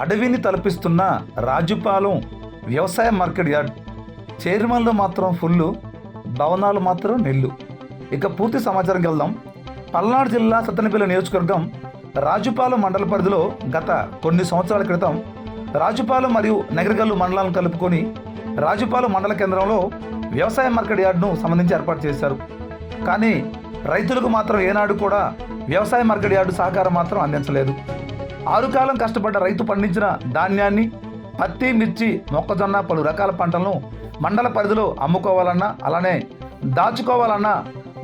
అడవిని తలపిస్తున్న రాజుపాలెం వ్యవసాయ market yard చైర్మన్లు మాత్రం ఫుల్లు భవనాలు మాత్రం నిల్లు. ఇక పూర్తి సమాచారం వెళ్దాం పల్నాడు జిల్లా సత్తెనపల్లి నియోజకవర్గం రాజుపాలెం మండల పరిధిలో గత కొన్ని సంవత్సరాల క్రితం రాజుపాలెం మరియు నగరగల్లు మండలాలను కలుపుకొని రాజుపాలెం మండల కేంద్రంలో వ్యవసాయ మార్కెట్ యార్డ్ను సంబంధించి ఏర్పాటు చేశారు. కానీ రైతులకు మాత్రం ఏనాడు కూడా వ్యవసాయ మార్కెట్ యార్డు సహకారం మాత్రం అందించలేదు. ఆరుకాలం కష్టపడ్డ రైతు పండించిన ధాన్యాన్ని పత్తి మిర్చి మొక్కజొన్న పలు రకాల పంటలను మండల పరిధిలో అమ్ముకోవాలన్నా అలానే దాచుకోవాలన్నా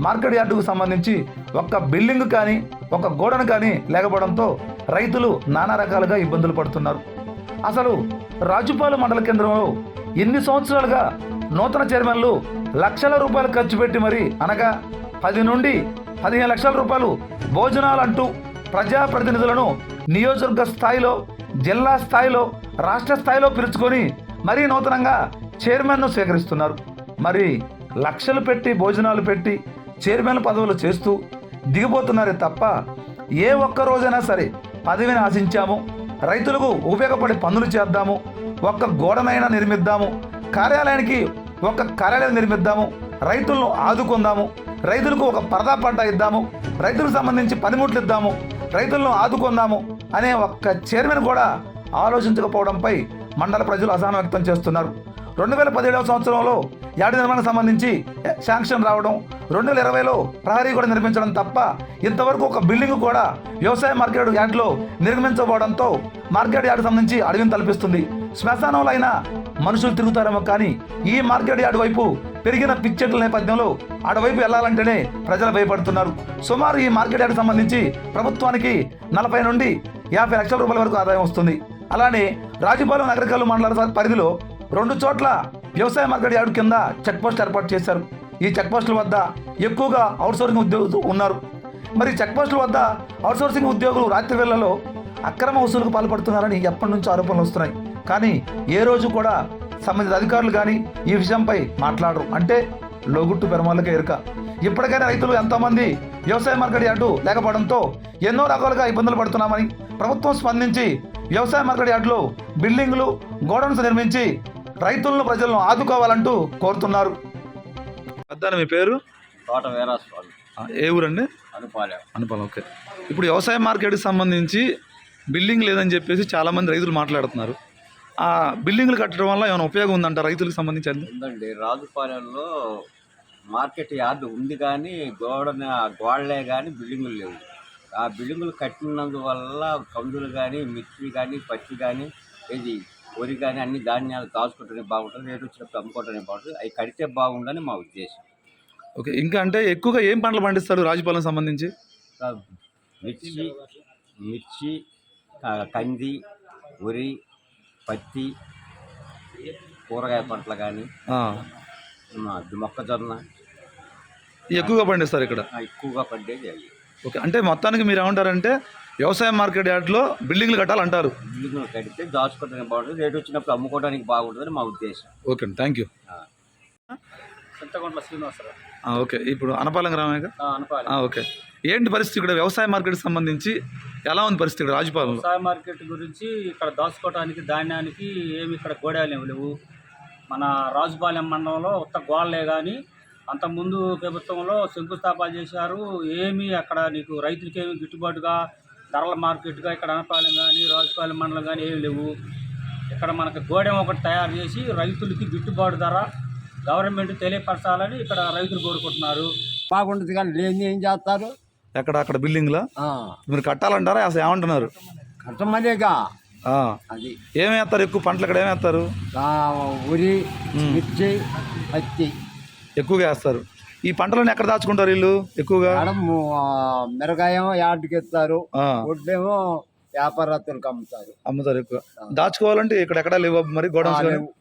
మార్కెట్ యార్డుకు సంబంధించి ఒక్క బిల్డింగ్ కానీ ఒక గోడను కానీ లేకపోవడంతో రైతులు నానా రకాలుగా ఇబ్బందులు పడుతున్నారు. అసలు రాజుపాలు మండల కేంద్రంలో ఎన్ని సంవత్సరాలుగా నూతన చైర్మన్లు లక్షల రూపాయలు ఖర్చు పెట్టి మరి అనగా పది నుండి పదిహేను లక్షల రూపాయలు భోజనాలు అంటూ ప్రజాప్రతినిధులను నియోజకవర్గ స్థాయిలో జిల్లా స్థాయిలో రాష్ట్ర స్థాయిలో పిలుచుకొని మరీ నూతనంగా చైర్మన్ను స్వీకరిస్తున్నారు. మరి లక్షలు పెట్టి భోజనాలు పెట్టి చైర్మన్ పదవులు చేస్తూ దిగిపోతున్నారే తప్ప ఏ ఒక్క రోజైనా సరే పదవిని ఆశించాము రైతులకు ఉపయోగపడే పనులు చేద్దాము ఒక్క గోడనైనా నిర్మిద్దాము కార్యాలయానికి ఒక కార్యాలయం నిర్మిద్దాము రైతులను ఆదుకుందాము రైతులకు ఒక పరదా పంట ఇద్దాము రైతులకు సంబంధించి పనిముట్లు ఇద్దాము రైతులను ఆదుకుందాము అనే ఒక్క చైర్మన్ కూడా ఆలోచించకపోవడంపై మండల ప్రజలు అసహనం వ్యక్తం చేస్తున్నారు. రెండు వేల పదిహేడవ సంవత్సరంలో యార్డు నిర్మాణం సంబంధించి శాంక్షన్ రావడం రెండు వేల ఇరవైలో ప్రహరీ కూడా నిర్మించడం తప్ప ఇంతవరకు ఒక బిల్డింగ్ కూడా వ్యవసాయ మార్కెట్ యార్డ్లో నిర్మించబోవడంతో మార్కెట్ యార్డు సంబంధించి అడవిని తలపిస్తుంది. శ్మశానంలో అయినా మనుషులు తిరుగుతారేమో కానీ ఈ మార్కెట్ యార్డు వైపు పెరిగిన పిచ్చెట్ల నేపథ్యంలో అటువైపు వెళ్ళాలంటేనే ప్రజలు భయపడుతున్నారు. సుమారు ఈ మార్కెట్ యార్డు సంబంధించి ప్రభుత్వానికి నలభై నుండి యాభై లక్షల రూపాయల వరకు ఆదాయం వస్తుంది. అలానే రాజుపాలెం నగరకాలు మండల పరిధిలో రెండు చోట్ల వ్యవసాయ మార్కెట్ యార్డు కింద చెక్ పోస్ట్ ఏర్పాటు చేశారు. ఈ చెక్ పోస్టుల వద్ద ఎక్కువగా అవుట్సోర్సింగ్ ఉద్యోగులు ఉన్నారు. మరి చెక్ పోస్టుల వద్ద అవుట్సోర్సింగ్ ఉద్యోగులు రాత్రి వేళల్లో అక్రమ వసూలుకు పాల్పడుతున్నారని ఎప్పటి నుంచో ఆరోపణలు వస్తున్నాయి. కానీ ఏ రోజు కూడా సంబంధిత అధికారులు కానీ ఈ విషయంపై మాట్లాడరు. అంటే లోగుట్టు పెరమాలకే ఎరుక. ఇప్పటికైనా రైతులు ఎంతోమంది వ్యవసాయ మార్కెట్ యార్డు లేకపోవడంతో ఎన్నో రకాలుగా ఇబ్బందులు పడుతున్నామని ప్రభుత్వం స్పందించి వ్యవసాయ మార్కెట్ యార్డులో బిల్డింగులు గోడౌన్స్ నిర్మించి రైతులను ప్రజలను ఆదుకోవాలంటూ కోరుతున్నారు. అద్దాన మీ పేరు? తోట వీరాస్వామి. ఏ ఊరండి? అనుపాలెం. అనుపాలం ఓకే. ఇప్పుడు వ్యవసాయ మార్కెట్కి సంబంధించి బిల్డింగ్ లేదని చెప్పేసి చాలామంది రైతులు మాట్లాడుతున్నారు. ఆ బిల్డింగ్లు కట్టడం వల్ల ఏమైనా ఉపయోగం ఉందంట రైతులకు సంబంధించి ఉందండి. రాజుపాలెంలో మార్కెట్ యార్డు ఉంది కానీ గోడన గోడలే కానీ బిల్డింగులు లేవు. ఆ బిల్డింగులు కట్టినందువల్ల కందులు కానీ మిర్చి కానీ పత్తి కానీ ఇది వరి కానీ అన్ని ధాన్యాలు దాచుకుంటేనే బాగుంటుంది రేటు వచ్చినప్పుడు అమ్ముకుంటేనే బాగుంటుంది. అవి కడితే బాగుందని మా ఉద్దేశం. ఓకే. ఇంకా అంటే ఎక్కువగా ఏం పంటలు పండిస్తారు రాజుపాలెం సంబంధించి? మిర్చి మిర్చి కంది వరి పత్తి కూరగాయ పంటలు కానీ మొక్కజొన్న. ఎక్కువగా పండిస్తారు ఇక్కడ? ఎక్కువగా పండేది అవి ఓకే. అంటే మొత్తానికి మీరు ఏమంటారంటే వ్యవసాయ మార్కెట్ యార్డ్లో బిల్డింగ్లు కట్టాలంటారు. బిల్డింగ్లు కడితే దాచుకోవడానికి బాగుంటుంది. రేటు వచ్చినప్పుడు అమ్ముకోవడానికి బాగుంటుందని మా ఉద్దేశం. ఓకే అండి. Thank you Chintakondala Srinivasarao okay. ఇప్పుడు అనపాలెం. ఆ, ఓకే. ఏంటి పరిస్థితి ఇక్కడ వ్యవసాయ మార్కెట్కి సంబంధించి? ఎలా ఉంది పరిస్థితి ఇక్కడ రాజుపాలెంలో? వ్యవసాయ మార్కెట్ గురించి ఇక్కడ దాచుకోవడానికి ధాన్యానికి ఏమి ఇక్కడ గోడాలు ఏమి లేవు. మన రాజుపాలెం మండలంలో ఉత్త గోడలే కానీ అంతకుముందు ప్రభుత్వంలో శంకుస్థాపన చేశారు. ఏమి అక్కడ నీకు రైతులకి ఏమి గిట్టుబాటుగా ధరల మార్కెట్గా ఇక్కడ అనపాలెం కానీ రాజుపాలెం మండలం కానీ ఏమి లేవు. ఇక్కడ మనకు గోడెం ఒకటి తయారు చేసి రైతులకి గిట్టుబాటు ధర గవర్నమెంట్ తెలియపరచాలని ఇక్కడ రైతులు కోరుకుంటున్నారు. బాగుంటుంది కానీ లేని ఏం చేస్తారు? ఎక్కడ? అక్కడ బిల్డింగ్లా? మీరు కట్టాలంటారా? అసలు ఏమంటున్నారు? కట్టమనేగా. ఆ, అది. ఏమేస్తారు ఎక్కువ పంటలు ఇక్కడ ఏమేస్తారు మిర్చి పత్తి. ఎక్కువగా వేస్తారు. ఈ పంటలను ఎక్కడ దాచుకుంటారు వీళ్ళు? ఎక్కువగా? మేడం మిరగాయం యార్డుకి ఎత్తారు. ఆ, వడ్డేమో వ్యాపారస్తులకు అమ్ముతారు. అమ్ముతారు ఎక్కువ. దాచుకోవాలంటే ఇక్కడ ఎక్కడ లేవు మరి గోడౌన్స్ లేవు.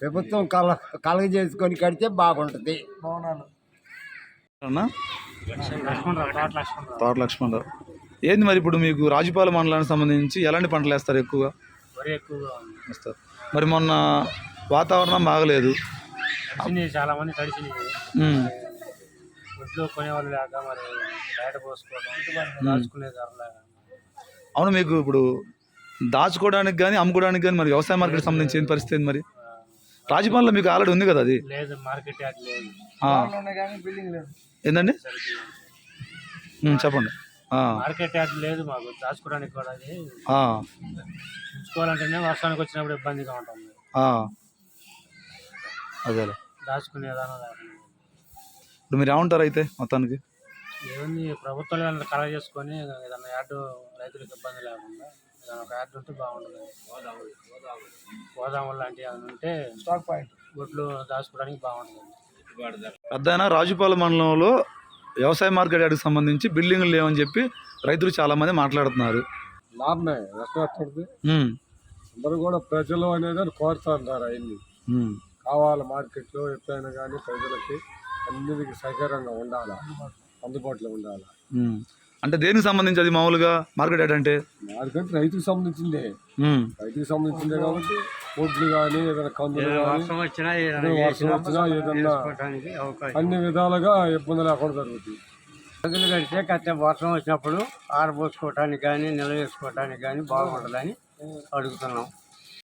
ప్రభుత్వం కల కలగ చేసుకొని కడితే బాగుంటుంది. అన్నా? తోట లక్ష్మణరావు. ఏంది మరి ఇప్పుడు మీకు రాజుపాలెం మండలానికి సంబంధించి ఎలాంటి పంటలు వేస్తారు ఎక్కువగా? వేస్తారు. మరి మొన్న వాతావరణం బాగలేదు. చాలా మంది ఒడ్లు కొనేవాళ్ళు లేక మరి బయట పోసుకోవడం దాచుకునే అవును మీకు ఇప్పుడు దాచుకోవడానికి కానీ అమ్ముకోవడానికి కానీ మరి వ్యవసాయ మార్కెట్ సంబంధించి ఏం పరిస్థితి మరి? రాజపాలెంలో మీకు ఆల్రెడీ ఉంది కదా అది? లేదు మార్కెట్ యార్డ్ లేదు. ఉమ్, చెప్పండి. ఆ, మార్కెట్ యార్డ్ లేదు మాకు దాచుకోవడానికి కూడా అది. ఉంచుకోవాలంటేనే వర్షానికి వచ్చినప్పుడు ఇబ్బందిగా ఉంటుంది ఆ. అదేలే దాచుకునే విధానం ఇప్పుడు మీరు ఏమంటారు అయితే మొత్తానికి? ఏముంది ప్రభుత్వాలు ఏమైనా కలెక్ట్ చేసుకొని ఏదైనా యార్డు రైతులకు ఇబ్బంది లేకుండా ఏదైనా ఒక యార్డు ఉంటే బాగుంటుంది. గోదాములు లాంటివి ఏమైనా ఉంటే స్టాక్ పాయింట్ గుడ్లు దాచుకోవడానికి బాగుంటుంది. పెద్దయినా రాజుపాలెం మండలంలో వ్యవసాయ మార్కెట్ యార్డ్కి సంబంధించి బిల్డింగ్లు లేవని చెప్పి రైతులు చాలా మంది మాట్లాడుతున్నారు. లాభమే ఉమ్, అందరూ కూడా ప్రజలు అనేది కోరుతుంటారు అవన్నీ కావాలి మార్కెట్లో ఎప్పుడైనా కానీ ప్రజలకి అన్నిటికీ సౌకర్యంగా ఉండాలి? అందుబాటులో ఉండాలి. అంటే దేనికి సంబంధించి అది మామూలుగా మార్కెట్ యార్డ్ అంటే? మార్కెట్ రైతుకు సంబంధించిందే. రైతుకు సంబంధించిందే కాబట్టి వడ్లు కానీ ఏదైనా కందులు కానీ వచ్చినా ఏదైనా వర్షం వచ్చినా ఏదన్నా అన్ని విధాలుగా ఇబ్బంది లేకుండా జరుగుతుంది రోజులు కడితే కట్టే వర్షం వచ్చినప్పుడు ఆరబోసుకోవటానికి కానీ నిల్వ వేసుకోవటానికి కానీ బాగుంటుందని అడుగుతున్నాం.